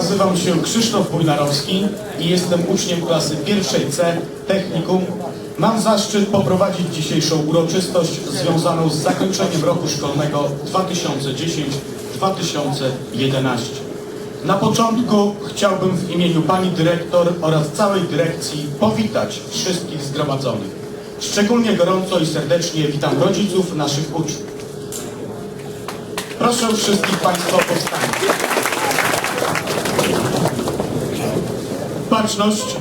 Nazywam się Krzysztof Bujnarowski i jestem uczniem klasy pierwszej C Technikum. Mam zaszczyt poprowadzić dzisiejszą uroczystość związaną z zakończeniem roku szkolnego 2010-2011. Na początku chciałbym w imieniu Pani Dyrektor oraz całej dyrekcji powitać wszystkich zgromadzonych. Szczególnie gorąco i serdecznie witam rodziców naszych uczniów. Proszę wszystkich Państwa o powstanie. Baczność.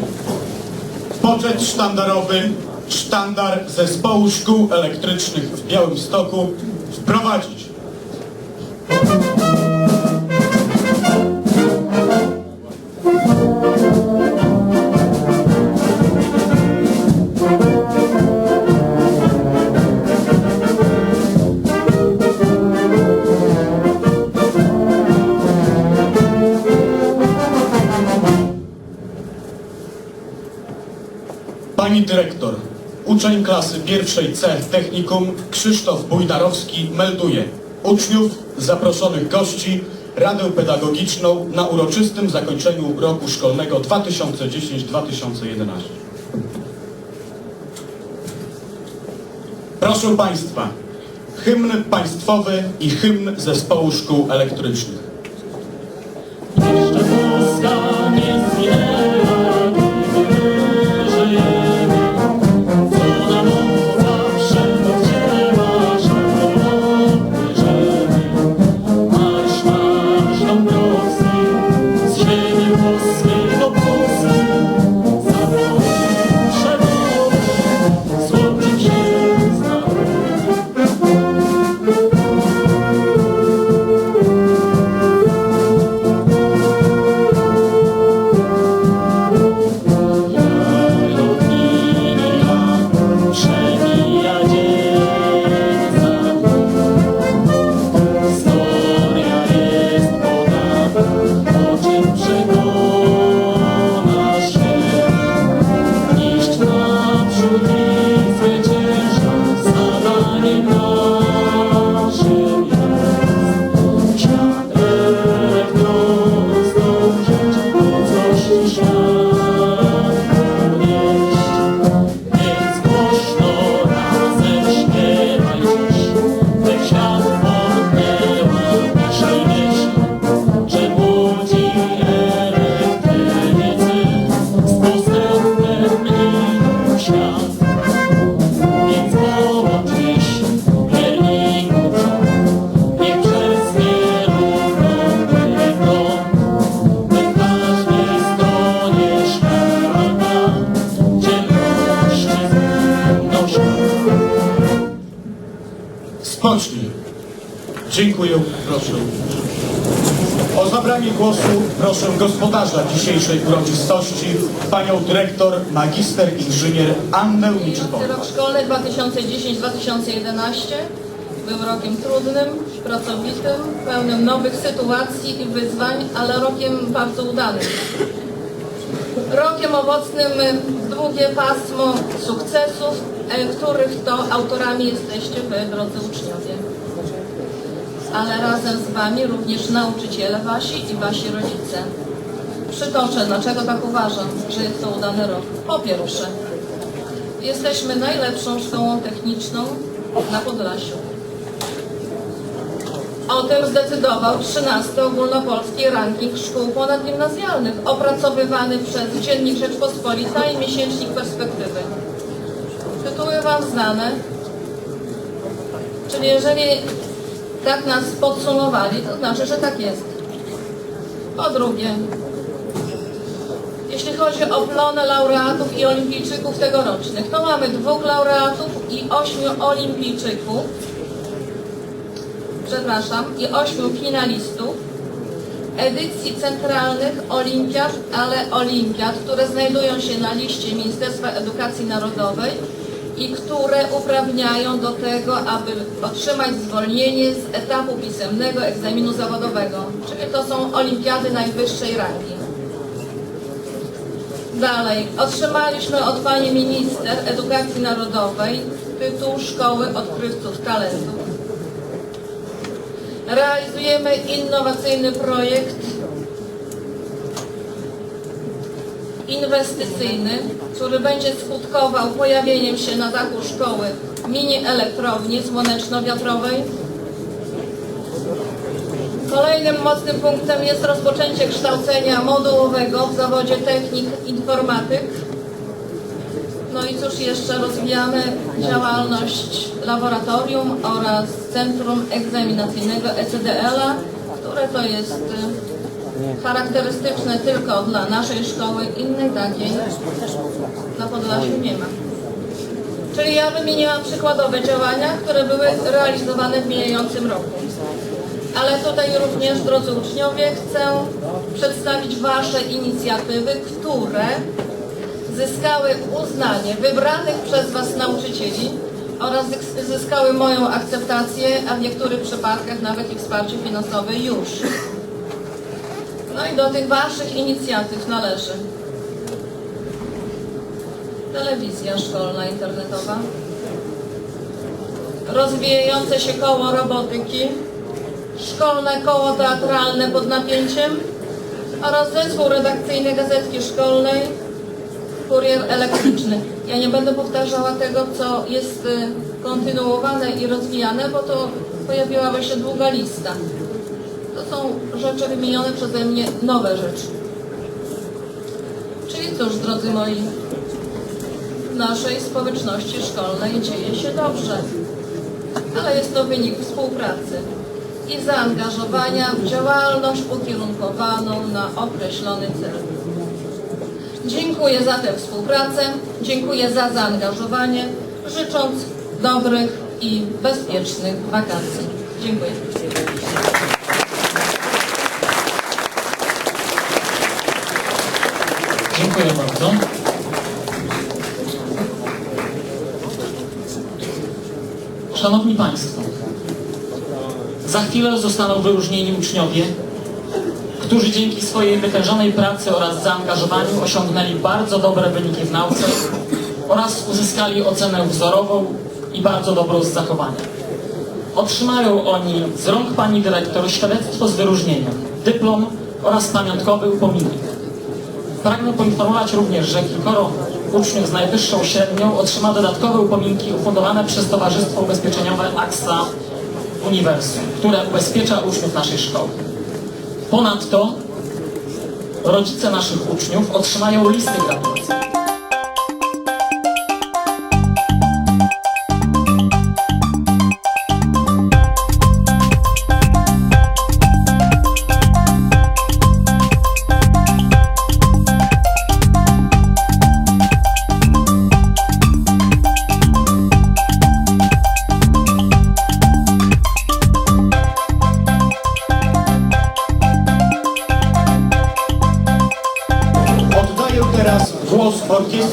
Poczet sztandarowy, sztandar Zespołu Szkół Elektrycznych w Białymstoku wprowadzić. Uczeń klasy pierwszej C Technikum Krzysztof Bujnarowski melduje uczniów, zaproszonych gości, Radę Pedagogiczną na uroczystym zakończeniu roku szkolnego 2010-2011. Proszę Państwa, hymn państwowy i hymn Zespołu Szkół Elektrycznych. Dzisiejszej uroczystości, panią dyrektor, magister inżynier Annę Miczypową. Rok szkolny 2010-2011 był rokiem trudnym, pracowitym, pełnym nowych sytuacji i wyzwań, ale rokiem bardzo udanym. Rokiem owocnym długie pasmo sukcesów, e, których to autorami jesteście wy, drodzy uczniowie. Ale razem z wami również nauczyciele wasi i wasi rodzice. Przytoczę, dlaczego tak uważam, że jest to udany rok. Po pierwsze, Jesteśmy najlepszą szkołą techniczną na Podlasiu. O tym zdecydował 13 ogólnopolski ranking szkół ponadgimnazjalnych, opracowywany przez Dziennik Rzeczpospolita i Miesięcznik Perspektywy. Tytuły Wam znane, czyli jeżeli tak nas podsumowali, to znaczy, że tak jest. Po drugie, jeśli chodzi o plonę laureatów i olimpijczyków tegorocznych, to mamy dwóch laureatów i ośmiu olimpijczyków, przepraszam, i ośmiu finalistów edycji centralnych olimpiad, ale olimpiad, które znajdują się na liście Ministerstwa Edukacji Narodowej i które uprawniają do tego, aby otrzymać zwolnienie z etapu pisemnego egzaminu zawodowego, czyli to są olimpiady najwyższej rangi. Dalej, otrzymaliśmy od Pani Minister Edukacji Narodowej tytuł Szkoły Odkrywców Talentów. Realizujemy innowacyjny projekt inwestycyjny, który będzie skutkował pojawieniem się na dachu szkoły mini elektrowni słoneczno-wiatrowej, Kolejnym mocnym punktem jest rozpoczęcie kształcenia modułowego w zawodzie technik informatyk. No i cóż jeszcze, rozwijamy działalność laboratorium oraz Centrum Egzaminacyjnego ECDL-a, które to jest y, charakterystyczne tylko dla naszej szkoły, innej takiej na Podlasiu nie ma. Czyli ja wymieniłam przykładowe działania, które były realizowane w mijającym roku. Ale tutaj również, drodzy uczniowie, chcę przedstawić Wasze inicjatywy, które zyskały uznanie wybranych przez Was nauczycieli oraz zysk- zyskały moją akceptację, a w niektórych przypadkach nawet i wsparcie finansowe już. No i do tych Waszych inicjatyw należy telewizja szkolna internetowa, rozwijające się koło robotyki, szkolne koło teatralne pod napięciem oraz zespół redakcyjny gazetki szkolnej Kurier elektryczny. Ja nie będę powtarzała tego, co jest y, kontynuowane i rozwijane, bo to pojawiłaby się długa lista. To są rzeczy wymienione przeze mnie, nowe rzeczy. Czyli cóż, drodzy moi, w naszej społeczności szkolnej dzieje się dobrze, ale jest to wynik współpracy i zaangażowania w działalność ukierunkowaną na określony cel. Dziękuję za tę współpracę, dziękuję za zaangażowanie, życząc dobrych i bezpiecznych wakacji. Dziękuję. Dziękuję bardzo. Szanowni Państwo, za chwilę zostaną wyróżnieni uczniowie, którzy dzięki swojej wytężonej pracy oraz zaangażowaniu osiągnęli bardzo dobre wyniki w nauce oraz uzyskali ocenę wzorową i bardzo dobrą z zachowania. Otrzymają oni z rąk pani dyrektor świadectwo z wyróżnieniem, dyplom oraz pamiątkowy upominek. Pragnę poinformować również, że kilkoro uczniów z najwyższą średnią otrzyma dodatkowe upominki ufundowane przez Towarzystwo Ubezpieczeniowe AXA Uniwersum, które ubezpiecza uczniów naszej szkoły. Ponadto rodzice naszych uczniów otrzymają listy gratulacyjne.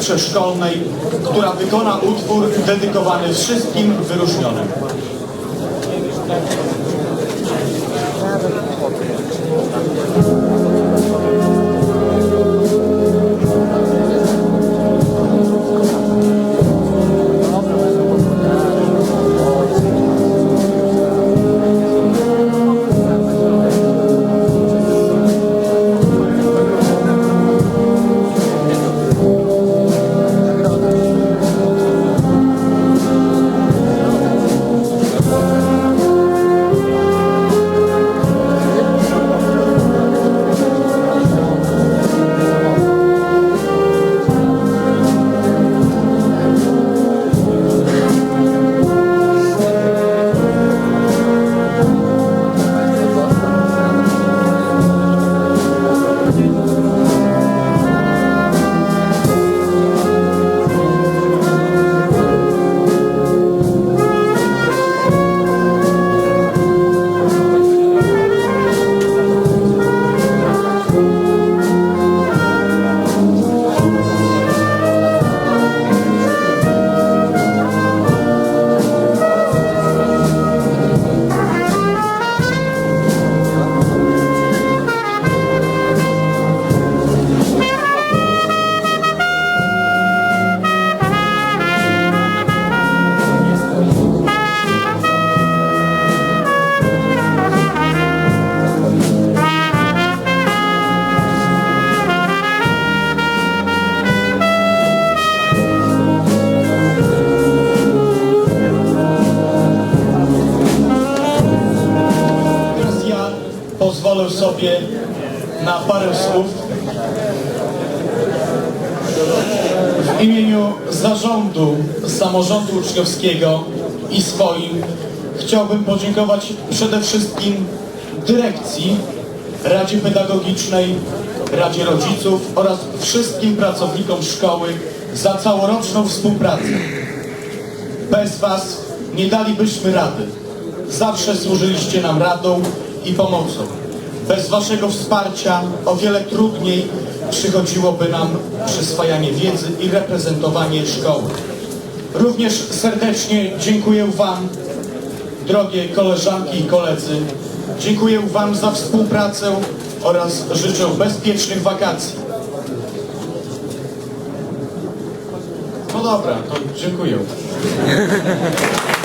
Orkiestrze szkolnej, która wykona utwór dedykowany wszystkim wyróżnionym. Sobie na parę słów w imieniu zarządu samorządu uczniowskiego i swoim chciałbym podziękować przede wszystkim dyrekcji, Radzie Pedagogicznej, Radzie Rodziców oraz wszystkim pracownikom szkoły za całoroczną współpracę. Bez Was nie dalibyśmy rady. Zawsze służyliście nam radą i pomocą. Bez Waszego wsparcia o wiele trudniej przychodziłoby nam przyswajanie wiedzy i reprezentowanie szkoły. Również serdecznie dziękuję Wam, drogie koleżanki i koledzy. Dziękuję Wam za współpracę oraz życzę bezpiecznych wakacji. No dobra, to dziękuję.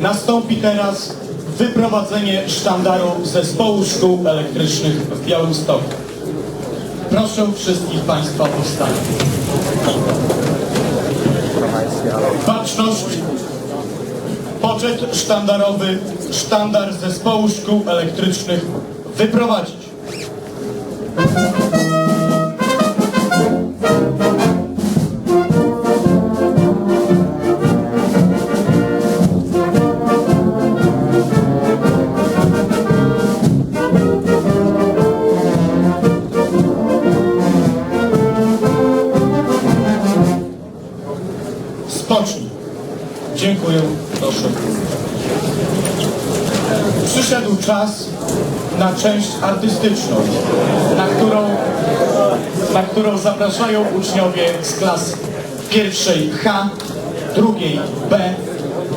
Nastąpi teraz wyprowadzenie sztandaru zespołu szkół elektrycznych w Białymstoku. Proszę wszystkich Państwa o powstanie. Baczność, poczet sztandarowy, sztandar zespołu szkół elektrycznych wyprowadzić. Czas na część artystyczną, na którą, na którą zapraszają uczniowie z klas pierwszej H, drugiej B,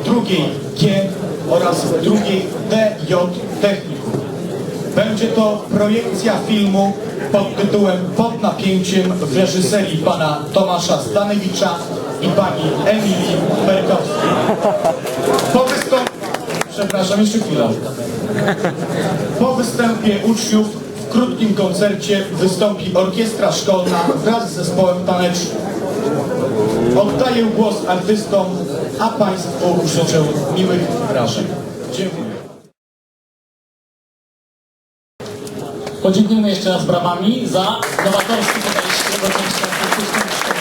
drugiej G oraz drugiej DJ Technikum. Będzie to projekcja filmu pod tytułem Pod napięciem w reżyserii pana Tomasza Stanewicza i pani Emilii Berkowskiej. Po wystąp... Przepraszam, jeszcze chwilę. Po występie uczniów w krótkim koncercie wystąpi orkiestra szkolna wraz z zespołem tanecznym. Oddaję głos artystom, a Państwu życzę miłych wrażeń. Dziękuję. Podziękujemy jeszcze raz brawami za nowatorskie podejście do części